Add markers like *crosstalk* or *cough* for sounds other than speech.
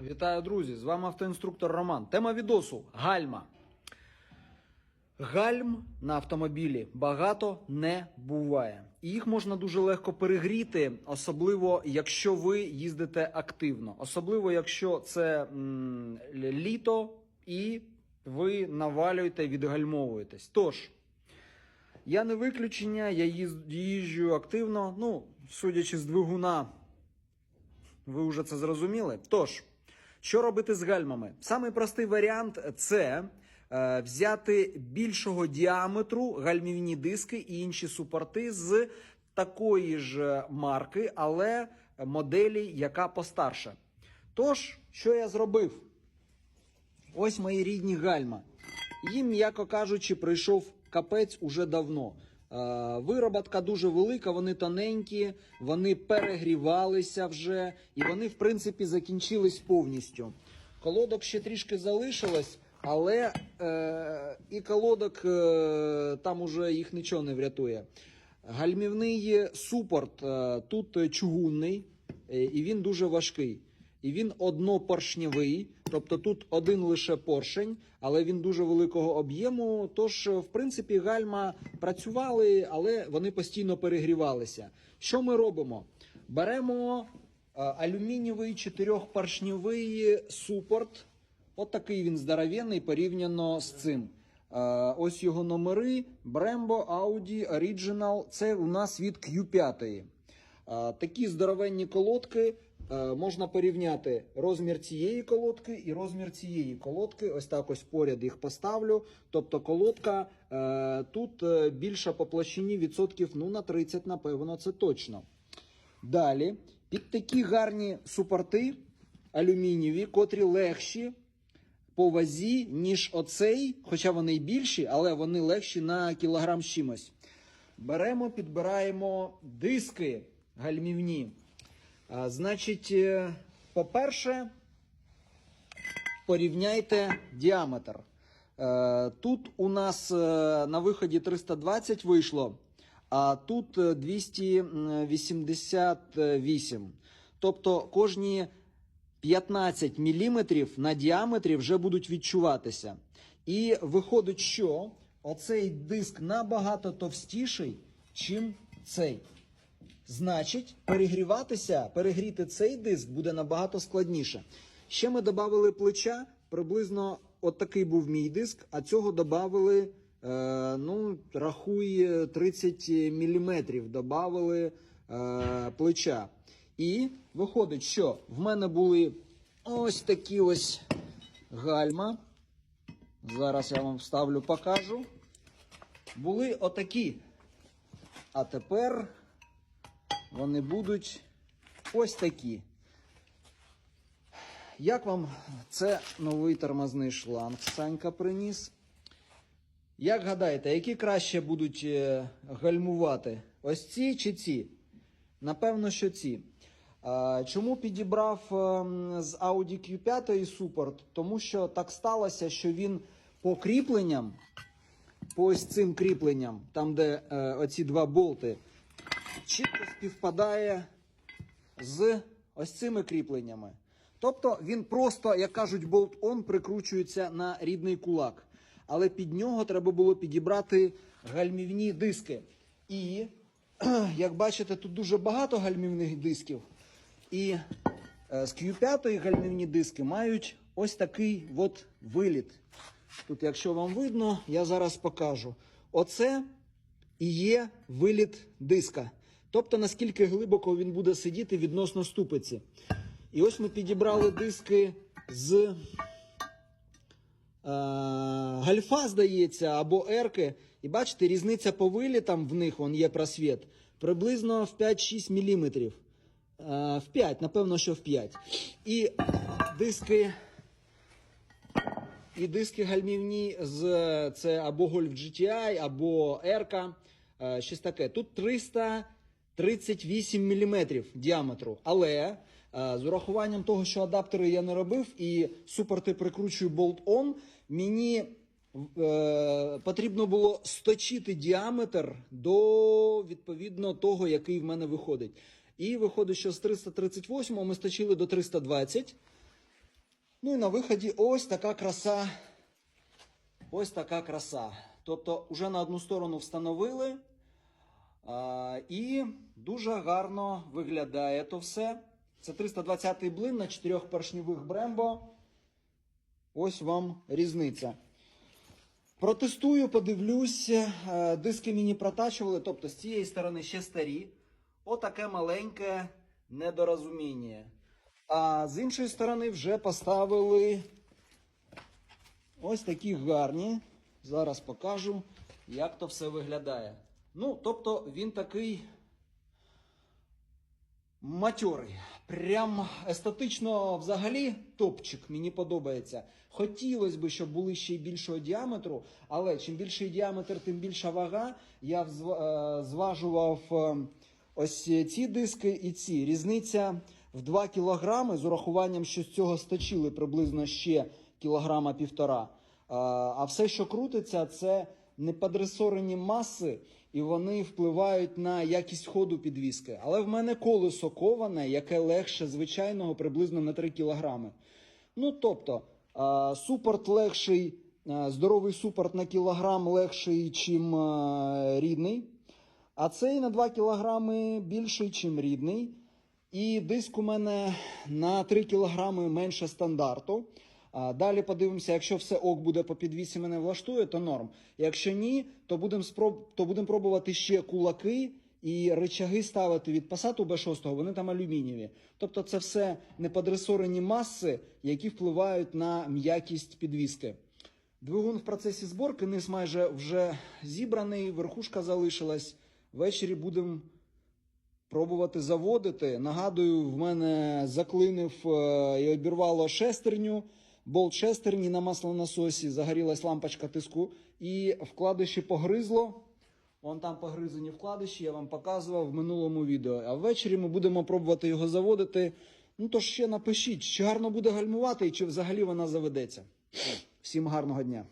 Вітаю, друзі! З вами автоінструктор Роман. Тема відосу гальма. Гальм на автомобілі багато не буває. І їх можна дуже легко перегріти, особливо якщо ви їздите активно, особливо якщо це м, літо і ви навалюєте, відгальмовуєтесь. Тож, я не виключення, я їжджу активно. Ну, судячи з двигуна, ви вже це зрозуміли. Тож, що робити з гальмами? Самий простий варіант це е, взяти більшого діаметру гальмівні диски і інші супорти з такої ж марки, але моделі, яка постарша. Тож, що я зробив? Ось мої рідні гальма. Їм, м'яко кажучи, прийшов капець уже давно. Е, Вироботка дуже велика, вони тоненькі, вони перегрівалися вже, і вони, в принципі, закінчились повністю. Колодок ще трішки залишилось, але е, і колодок е, там уже їх нічого не врятує. Гальмівний супорт е, тут чугунний, е, і він дуже важкий. І він однопоршневий, тобто тут один лише поршень, але він дуже великого об'єму. Тож, в принципі, гальма працювали, але вони постійно перегрівалися. Що ми робимо? Беремо е, алюмінієвий чотирьохпоршневий супорт. От такий він здоровенний порівняно з цим. Е, Ось його номери: Brembo, Audi, Original. Це у нас від Q5. Е, Такі здоровенні колодки можна порівняти розмір цієї колодки і розмір цієї колодки. Ось так ось поряд їх поставлю. Тобто колодка е, тут е, більша по площині відсотків ну, на 30, напевно, це точно. Далі, під такі гарні супорти алюмінієві, котрі легші по вазі, ніж оцей, хоча вони й більші, але вони легші на кілограм чимось. Беремо, підбираємо диски гальмівні. Значить, е, по-перше, порівняйте діаметр. Е, Тут у нас е, на виході 320 вийшло, а тут е, 288. Тобто кожні 15 мм на діаметрі вже будуть відчуватися. І виходить, що оцей диск набагато товстіший, чим цей. Значить, перегріватися, перегріти цей диск буде набагато складніше. Ще ми додали плеча, приблизно от такий був мій диск, а цього додали, е, ну, рахуй 30 мм додали е, плеча. І виходить, що в мене були ось такі ось гальма. Зараз я вам вставлю, покажу. Були отакі. А тепер вони будуть ось такі. Як вам це новий тормозний шланг Санька приніс? Як гадаєте, які краще будуть е, гальмувати? Ось ці чи ці? Напевно, що ці. Чому підібрав ем, з Audi Q5 супорт? Тому що так сталося, що він по кріпленням, по ось цим кріпленням, там де е, оці два болти, чітко співпадає з ось цими кріпленнями. Тобто він просто, як кажуть, болт-он прикручується на рідний кулак. Але під нього треба було підібрати гальмівні диски. І, *clears throat* як бачите, тут дуже багато гальмівних дисків. І е, з Q5 гальмівні диски мають ось такий от виліт. Тут, якщо вам видно, я зараз покажу. Оце і є виліт диска. Тобто наскільки глибоко він буде сидіти відносно ступиці. І ось ми підібрали диски з е, гальфа, здається, або ерки. І бачите, різниця по вилітам в них вон є просвіт, приблизно в 5-6 мм. Е, в 5, напевно, що в 5. І диски. І диски гальмівні з це або Golf GTI, або R, е, щось таке. Тут 338 мм діаметру. Але е, з урахуванням того, що адаптери я не робив, і супорти прикручую болт-он, мені е, потрібно було сточити діаметр до відповідно того, який в мене виходить. І виходить, що з 338 ми сточили до 320. Ну і на виході ось така краса. Ось така краса. Тобто, уже на одну сторону встановили. І дуже гарно виглядає то все. Це 320-й блин на чотирьох поршневих Брембо. Ось вам різниця. Протестую, подивлюсь. Е, Диски мені протачували, тобто з цієї сторони ще старі. Отаке маленьке недорозуміння. А з іншої сторони вже поставили ось такі гарні. Зараз покажу, як то все виглядає. Ну, тобто він такий матьорий. Прям естетично взагалі топчик, мені подобається. Хотілося б, щоб були ще й більшого діаметру, але чим більший діаметр, тим більша вага. Я е, зважував е, ось ці диски і ці. Різниця в 2 кілограми з урахуванням, що з цього сточили приблизно ще кілограма півтора. Е, А все, що крутиться, це неподресорені маси, і вони впливають на якість ходу підвіски. Але в мене колесо коване, яке легше звичайного приблизно на 3 кілограми. Ну тобто, супорт легший, здоровий супорт на кілограм легший, чим рідний. А цей на 2 кілограми більший, чим рідний. І диск у мене на 3 кілограми менше стандарту. А далі подивимося, якщо все ок буде по підвісі мене влаштує, то норм. Якщо ні, то будемо спроб... то будемо пробувати ще кулаки і рычаги ставити від Passat B6, вони там алюмінієві. Тобто це все неподресорені маси, які впливають на м'якість підвіски. Двигун в процесі зборки, низ майже вже зібраний, верхушка залишилась. Ввечері будемо пробувати заводити. Нагадую, в мене заклинив е, і обірвало шестерню, болт шестерні на маслонасосі, загорілась лампочка тиску, і вкладиші погризло. Вон там погризані вкладиші, я вам показував в минулому відео. А ввечері ми будемо пробувати його заводити. Ну то ще напишіть, чи гарно буде гальмувати і чи взагалі вона заведеться. Всім гарного дня!